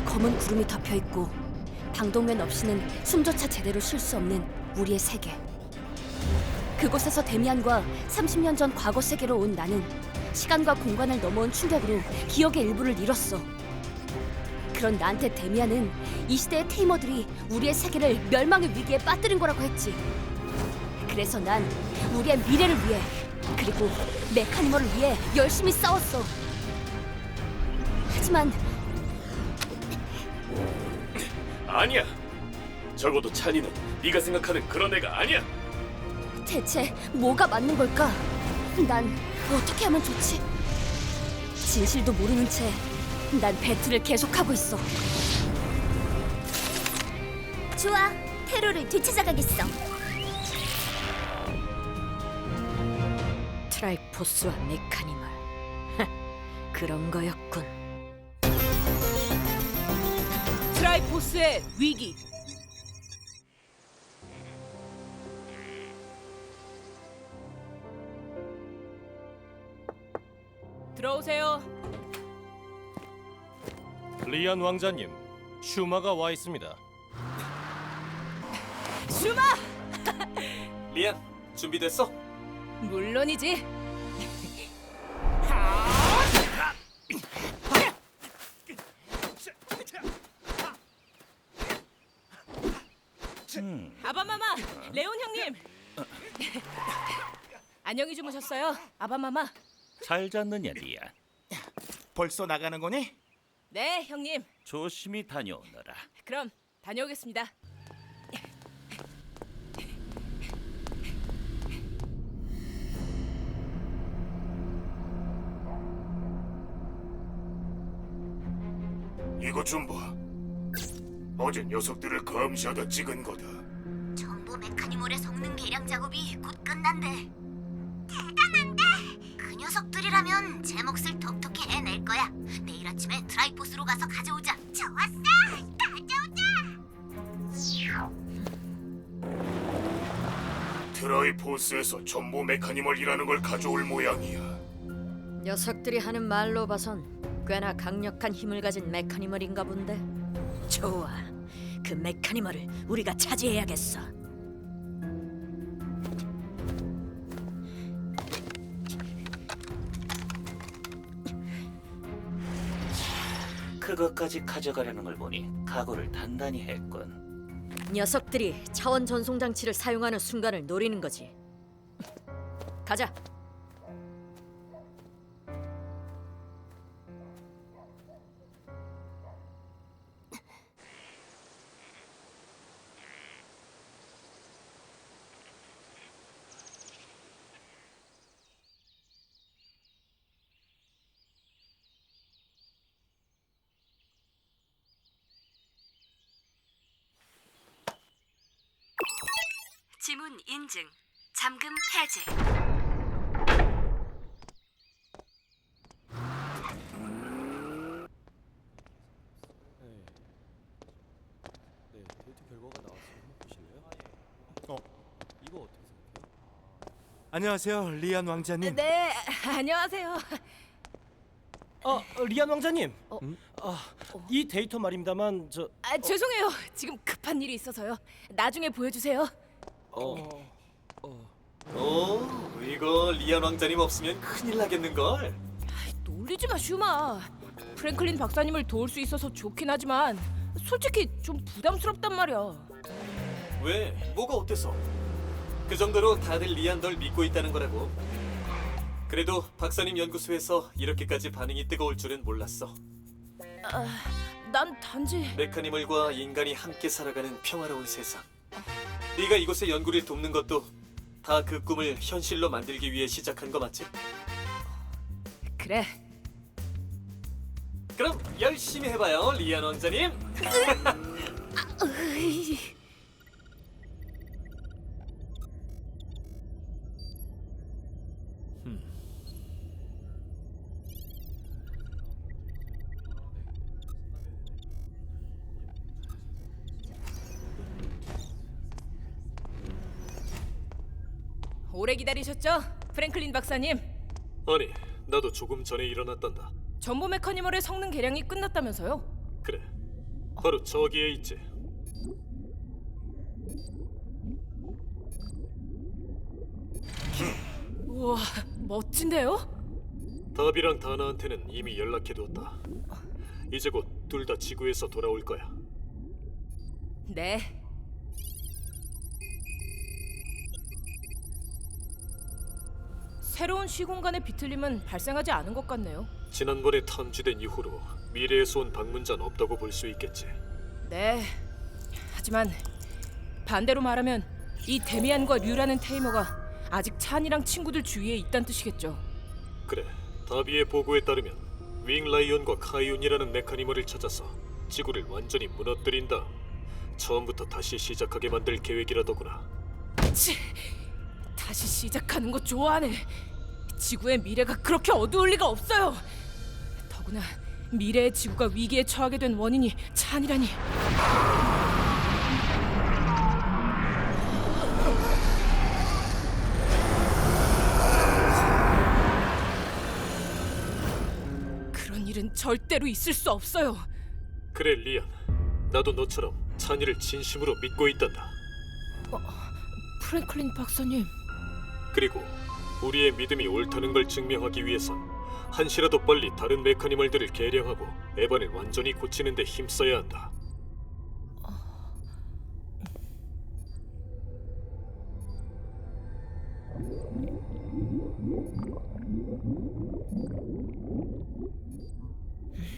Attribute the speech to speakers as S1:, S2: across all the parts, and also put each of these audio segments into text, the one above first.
S1: 늘
S2: 검은 구름이 덮여 있고 방독면 없이는 숨조차 제대로 쉴 수 없는 우리의 세계. 그곳에서 데미안과 30년 전 과거 세계로 온 나는 시간과 공간을 넘어온 충격으로 기억의 일부를 잃었어. 그런 나한테 데미안은 이 시대의 테이머들이 우리의 세계를 멸망의 위기에 빠뜨린 거라고 했지. 그래서 난 우리의 미래를 위해 그리고 메카니멀을 위해 열심히 싸웠어. 하지만
S3: 아니야. 적어도 찬이는 네가 생각하는 그런 애가 아니야.
S2: 대체 뭐가 맞는 걸까? 난 어떻게 하면 좋지? 진실도 모르는 채 난 배틀을 계속하고 있어. 좋아, 테러를 되찾아가겠어. 트라이포스와 메카니멀 그런 거였군.
S4: 트라이포스의 위기. 들어오세요.
S3: 리안 왕자님, 슈마가 와 있습니다.
S4: 슈마!
S3: 리안, 준비됐어?
S4: 물론이지. 레온 형님. 안녕히 주무셨어요, 아바마마.
S5: 잘 잤느냐 리안
S6: 벌써 나가는 거니?
S4: 네, 형님.
S5: 조심히 다녀오너라
S4: 그럼 다녀오겠습니다.
S7: 이것 좀 봐. 어제 녀석들을 감시하다 찍은 거다.
S8: 메카니몰의 성능 개량 작업이 곧 끝난대. 대단한데? 그 녀석들이라면 제 몫을 톡톡히 해낼 거야. 내일 아침에 트라이포스로 가서 가져오자. 좋았어, 가져오자.
S7: 트라이포스에서 전보 메카니멀이라는 걸 가져올 모양이야.
S9: 녀석들이 하는 말로 봐선 꽤나 강력한 힘을 가진 메카니멀인가 본데. 좋아, 그 메카니멀을 우리가 차지해야겠어.
S5: 그것까지 가져가려는 걸 보니 각오를 단단히 했군
S9: 녀석들이 차원 전송 장치를 사용하는 순간을 노리는 거지. 가자.
S2: 지문 인증, 잠금 해제.
S3: 네, 데이트 결과가 나왔으면 보실래요?
S6: 어.
S3: 이거 어떻게 생각해요?
S6: 안녕하세요, 리안 왕자님.
S4: 네, 안녕하세요.
S10: 어, 어, 리안 왕자님.
S4: 어?
S10: 음? 아, 이 데이터 말입니다만 저
S4: 아, 죄송해요. 지금 급한 일이 있어서요. 나중에 보여주세요.
S3: 어. 어, 이거 리안 왕자님 없으면 큰일 나겠는걸?
S4: 놀리지 마, 슈마. 프랭클린 박사님을 도울 수 있어서 좋긴 하지만 솔직히 좀 부담스럽단 말이야.
S11: 왜? 뭐가 어때서? 그 정도로 다들 리안 널 믿고 있다는 거라고. 그래도 박사님 연구소에서 이렇게까지 반응이 뜨거울 줄은 몰랐어.
S4: 난 단지
S11: 메카니멀과 인간이 함께 살아가는 평화로운 세상. 네가 이곳에 연구를 돕는 것도 다 그 꿈을 현실로 만들기 위해 시작한 거 맞지?
S4: 그래.
S11: 그럼 열심히 해봐요, 리안 왕자님.
S4: 오래 기다리셨죠? 프랭클린 박사님.
S3: 아니, 나도 조금 전에 일어났단다.
S4: 전보 메카니멀의 성능 개량이 끝났다면서요?
S3: 그래, 바로 저기에 있지.
S4: 우와, 멋진데요?
S3: 다비랑 다나한테는 이미 연락해두었다. 이제 곧 둘 다 지구에서 돌아올 거야.
S4: 네. 새로운 시공간의 비틀림은 발생하지 않은 것 같네요.
S3: 지난번에 탐지된 이후로 미래에서 온 방문자는 없다고 볼 수 있겠지.
S4: 네. 하지만 반대로 말하면 이 데미안과 류라는 테이머가 아직 찬이랑 친구들 주위에 있단 뜻이겠죠.
S3: 그래, 다비의 보고에 따르면 윙 라이온과 카이온이라는 메카니멀을 찾아서 지구를 완전히 무너뜨린 다음 처음부터 다시 시작하게 만들 계획이라더구나.
S4: 치, 다시 시작하는 거 좋아하네. 지구의 미래가 그렇게 어두울 리가 없어요. 더구나 미래의 지구가 위기에 처하게 된 원인이 찬이라니. 그런 일은 절대로 있을 수 없어요.
S3: 그래, 리안. 나도 너처럼 찬이를 진심으로 믿고 있단다.
S4: 프랭클린 박사님.
S3: 그리고 우리의 믿음이 옳다는 걸 증명하기 위해선 한시라도 빨리 다른 메카니멀들을 개량하고 에반을 완전히 고치는 데 힘써야 한다.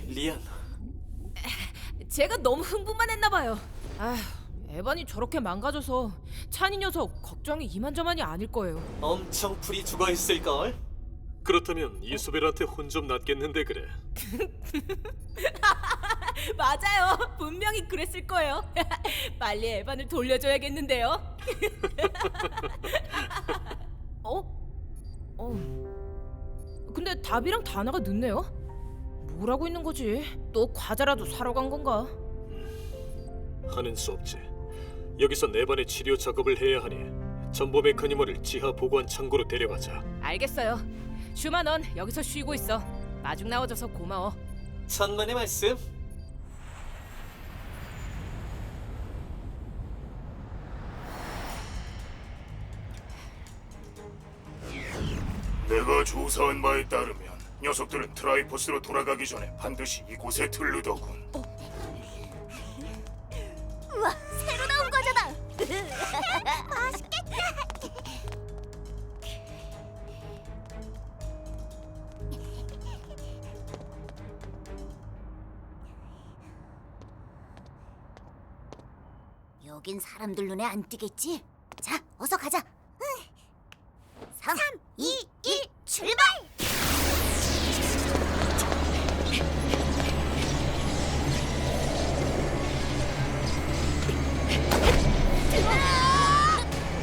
S11: 리안,
S4: 제가 너무 흥분만 했나 봐요. 아, 에반이 저렇게 망가져서 찬이 녀석 걱정이 이만저만이 아닐 거예요.
S11: 엄청 풀이 죽어 있을 걸.
S3: 그렇다면 이소벨한테 혼 좀 났겠는데 그래.
S4: 맞아요. 분명히 그랬을 거예요. 빨리 에반을 돌려줘야겠는데요. 어? 어. 근데 답이랑 다나가 늦네요. 뭐라고 있는 거지? 또 과자라도 사러 간 건가?
S3: 하는 수 없지. 여기서 네 번의 치료 작업을 해야 하니 전보 메카니멀을 지하 보관 창고로 데려가자.
S4: 알겠어요. 슈마 넌 여기서 쉬고 있어. 마중 나와줘서 고마워.
S11: 천만의 말씀.
S7: 내가 조사한 바에 따르면 녀석들은 트라이포스로 돌아가기 전에 반드시 이곳에 들르더군.
S8: 우 여긴 사람들 눈에 안 띄겠지? 자, 어서 가자. 3, 2, 1, 출발!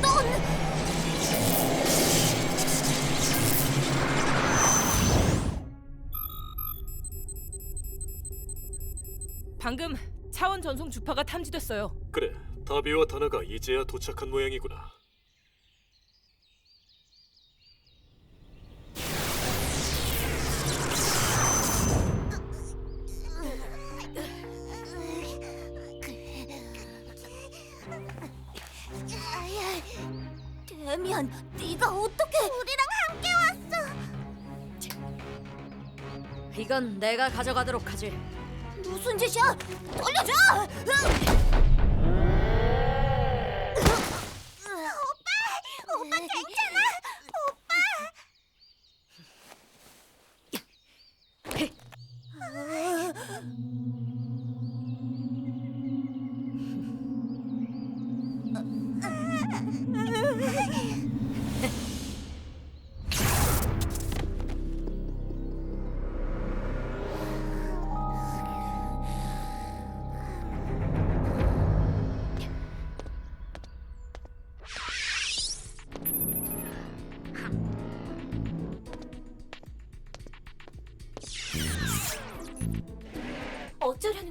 S8: 넌
S4: 방금 차원 전송 주파가 탐지됐어요.
S3: 그래, 다비와 다나가 이제야 도착한 모양이구나.
S8: 데미안, 네가 어떻게 우리랑 함께 왔어?
S9: 이건 내가 가져가도록 하지.
S8: 무슨 짓이야? 돌려줘!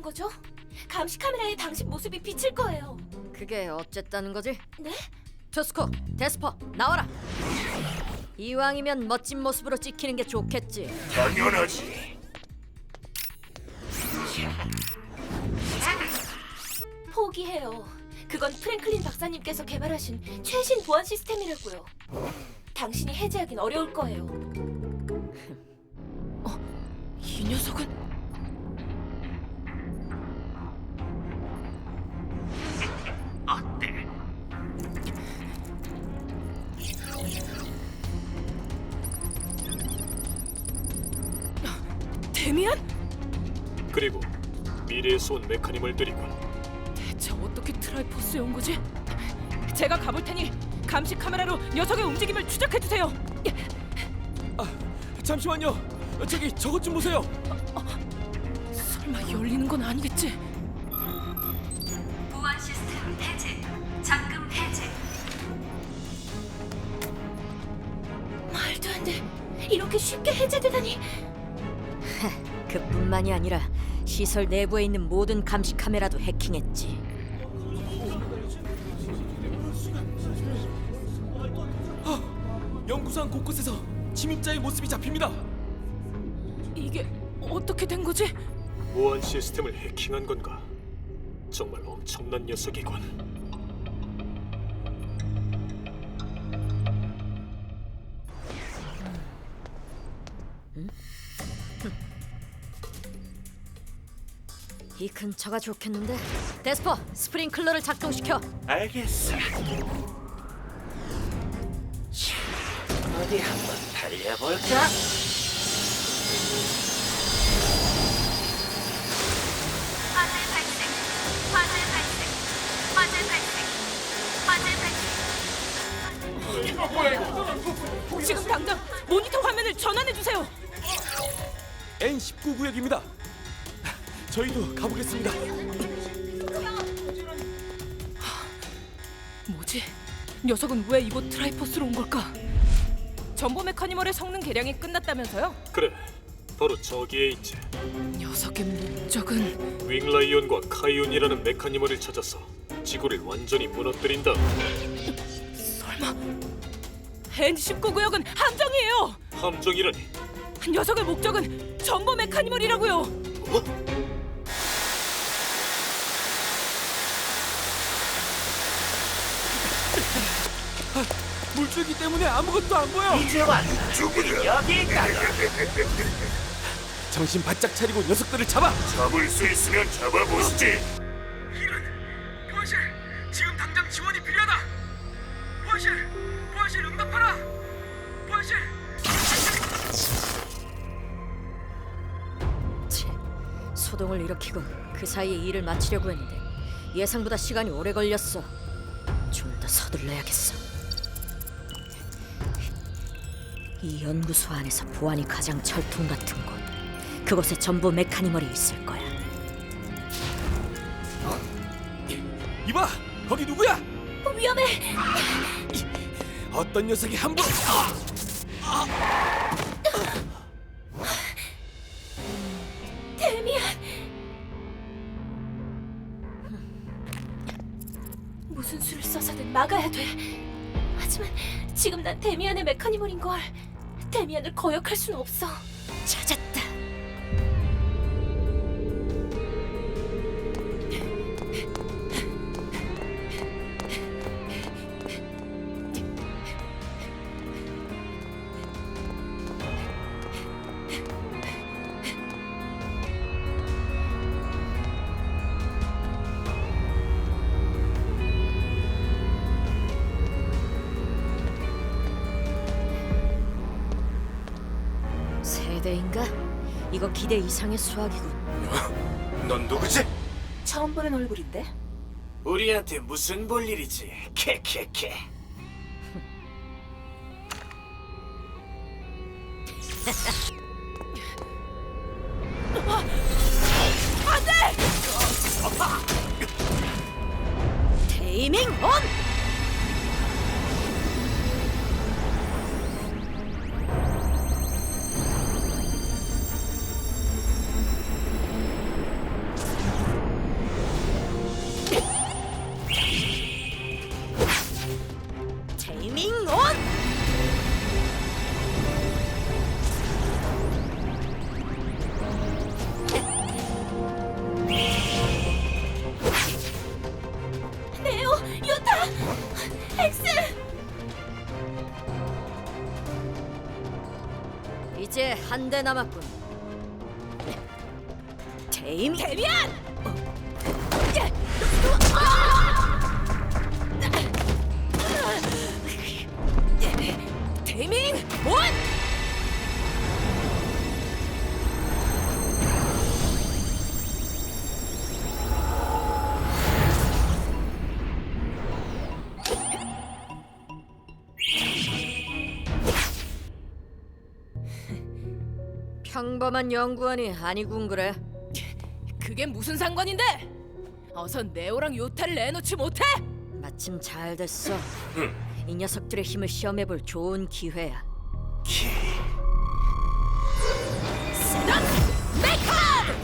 S2: 거죠? 감시 카메라에 당신 모습이 비칠 거예요.
S9: 그게 어쨌다는 거지?
S2: 네?
S9: 투스코, 데스퍼, 나와라. 이왕이면 멋진 모습으로 찍히는 게 좋겠지.
S7: 당연하지.
S2: 포기해요. 그건 프랭클린 박사님께서 개발하신 최신 보안 시스템이라고요. 당신이 해제하긴 어려울 거예요.
S4: 이 녀석은 데미안?
S3: 그리고 미래에서 온 메카니멀들이군.
S4: 대체 어떻게 트라이포스에 온 거지? 제가 가볼 테니 감시 카메라로 녀석의 움직임을 추적해 주세요.
S10: 잠시만요. 저기 저것 좀 보세요.
S4: 설마 열리는 건 아니겠지?
S2: 보안 시스템 해제. 잠금 해제. 말도 안 돼. 이렇게 쉽게 해제되다니.
S9: 그뿐만이 아니라 시설 내부에 있는 모든 감시 카메라도 해킹했지.
S10: 연구소한 곳곳에서 침입자의 모습이 잡힙니다.
S4: 이게 어떻게 된 거지?
S3: 보안 시스템을 해킹한 건가? 정말 엄청난 녀석이군.
S9: 이 근처가 좋겠는데. 데스퍼, 스프링클러를 작동시켜.
S5: 알겠어. 자, 어디 한번 달려볼까?
S8: 화재 발생.
S4: 지금 당장 모니터 화면을 전환해 주세요.
S10: N19 구역입니다. 저희도 가보겠습니다.
S4: 뭐지? 녀석은 왜 이곳 트라이포스로 온 걸까? 전보 메카니멀의 성능 개량이 끝났다면서요?
S3: 그래, 바로 저기에 있지.
S4: 녀석의 목적은
S3: 윙라이온과 카이온이라는 메카니멀을 찾아서 지구를 완전히 무너뜨린다.
S4: 설마 N19 구역은 함정이에요.
S3: 함정이라니.
S4: 녀석의 목적은 전보 메카니멀이라고요.
S3: 어?
S10: 물줄기 때문에 아무것도 안 보여.
S5: 이제 왔다.
S7: 죽으려.
S5: 여기 있다.
S10: 정신 바짝 차리고 녀석들을 잡아.
S7: 잡을 수 있으면 잡아보시지.
S9: 사이에 일을 마치려고 했는데 예상보다 시간이 오래 걸렸어. 좀 더 서둘러야겠어. 이 연구소 안에서 보안이 가장 철통 같은 곳. 그곳에 전부 메카니멀이 있을 거야.
S10: 이봐, 거기 누구야?
S2: 위험해.
S10: 어떤 녀석이 함부로?
S2: 데미 데미안의 메카니멀인 걸. 데미안을 거역할 수는 없어.
S9: 찾았다. 이거 기대 이상의 수학이군.
S7: 넌 누구지?
S2: 처음 보는 얼굴인데?
S11: 우리한테 무슨 볼 일이지? 캐캐캐.
S4: んでなまっ
S9: 평범한 연구원이 아니군 그래.
S4: 그게 무슨 상관인데? 어서 네오랑 요타를 내놓지 못해?
S9: 마침 잘 됐어. 이 녀석들의 힘을 시험해볼 좋은 기회야.
S4: 넌 메카!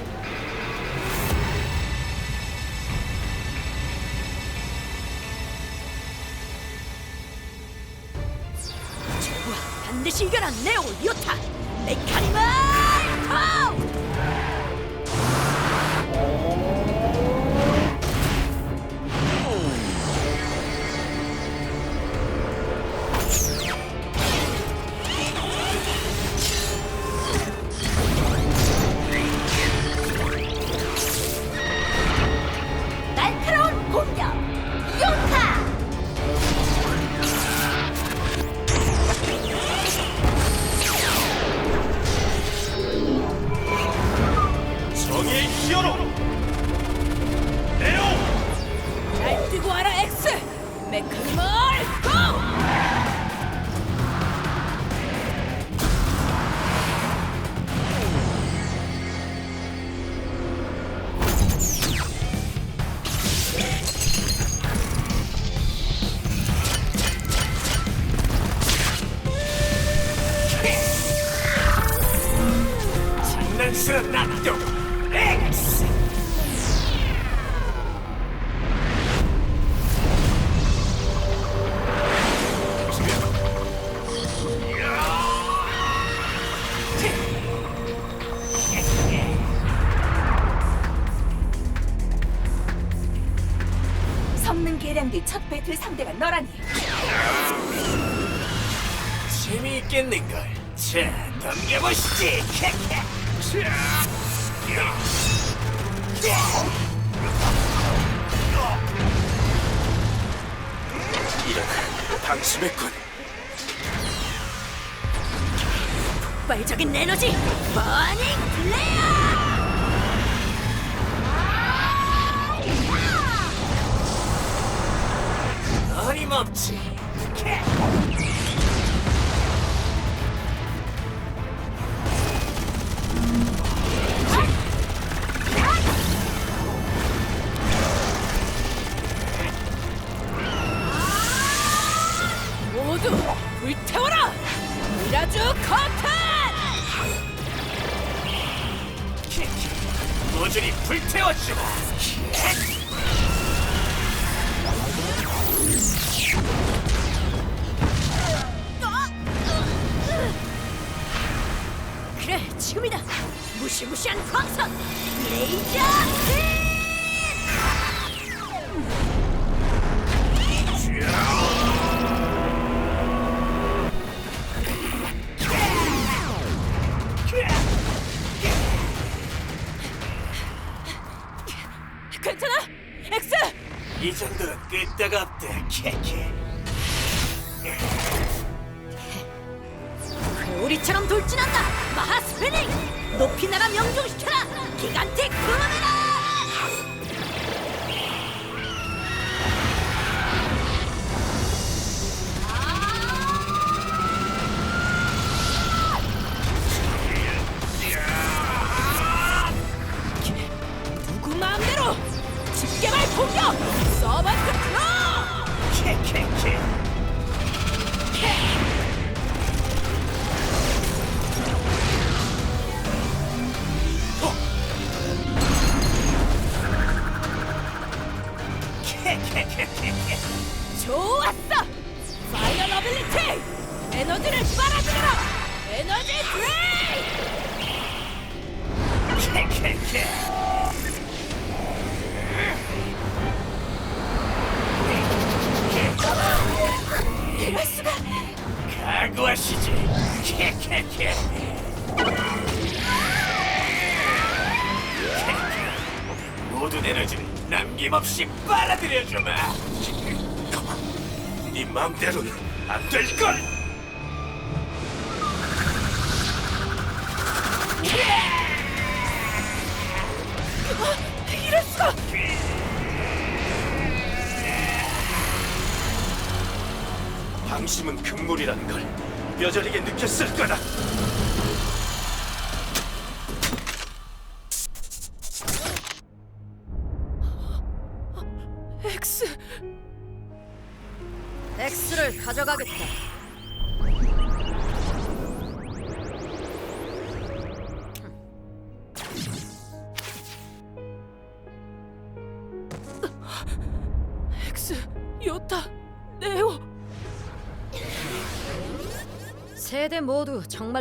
S9: 정부와 반드시 이겨라 네오 요타
S7: 메카니마!
S9: Move! Menschen Natur. Links!
S4: Mumpty. Kick! 뜨겁대,
S7: 케케. 방심은 금물이라는 걸 뼈저리게 느꼈을 거다.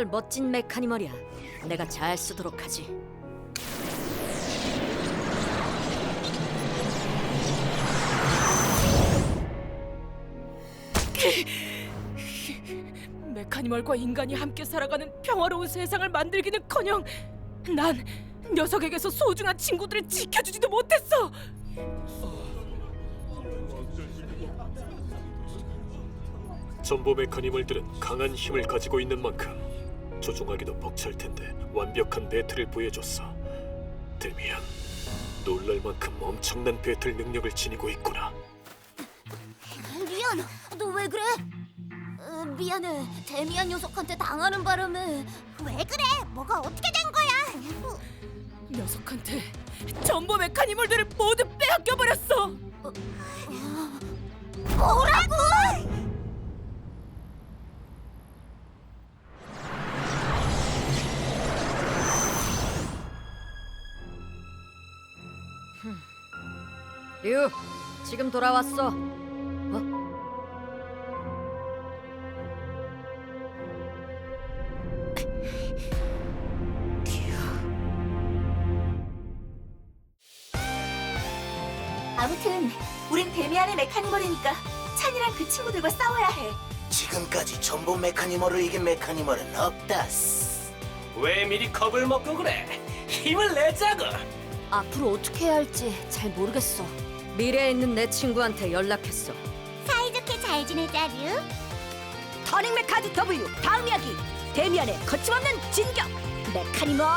S9: 정말 멋진 메카니멀이야. 내가 잘 쓰도록 하지.
S4: 메카니멀과 인간이 함께 살아가는 평화로운 세상을 만들기는커녕 난 녀석에게서 소중한 친구들을 지켜주지도 못했어.
S3: 전보 메카니멀들은 강한 힘을 가지고 있는 만큼 조종하기도 벅찰 텐데 완벽한 배틀을 보여줬어. 데미안, 놀랄 만큼 엄청난 배틀 능력을 지니고 있구나.
S8: 리안, 너 왜 그래? 어, 미안해. 데미안 녀석한테 당하는 바람에 왜 그래? 뭐가 어떻게 된 거야?
S4: 녀석한테 전보 메카니멀들을 모두 빼앗겨 버렸어.
S8: 뭐라고?
S9: 류, 지금 돌아왔어. 어?
S8: 아무튼 우린 데미안의 메카니멀이니까 찬이랑 그 친구들과 싸워야 해.
S5: 지금까지 전부 메카니멀을 이긴 메카니멀은 없다스.
S11: 왜 미리 겁을 먹고 그래? 힘을 내자고.
S2: 앞으로 어떻게 해야 할지 잘 모르겠어.
S9: 미래에 있는 내 친구한테 연락했어.
S8: 사이좋게 잘 지내자, 류.
S2: 터닝 메카드 W 다음 이야기 데미안의 거침없는 진격 메카니멀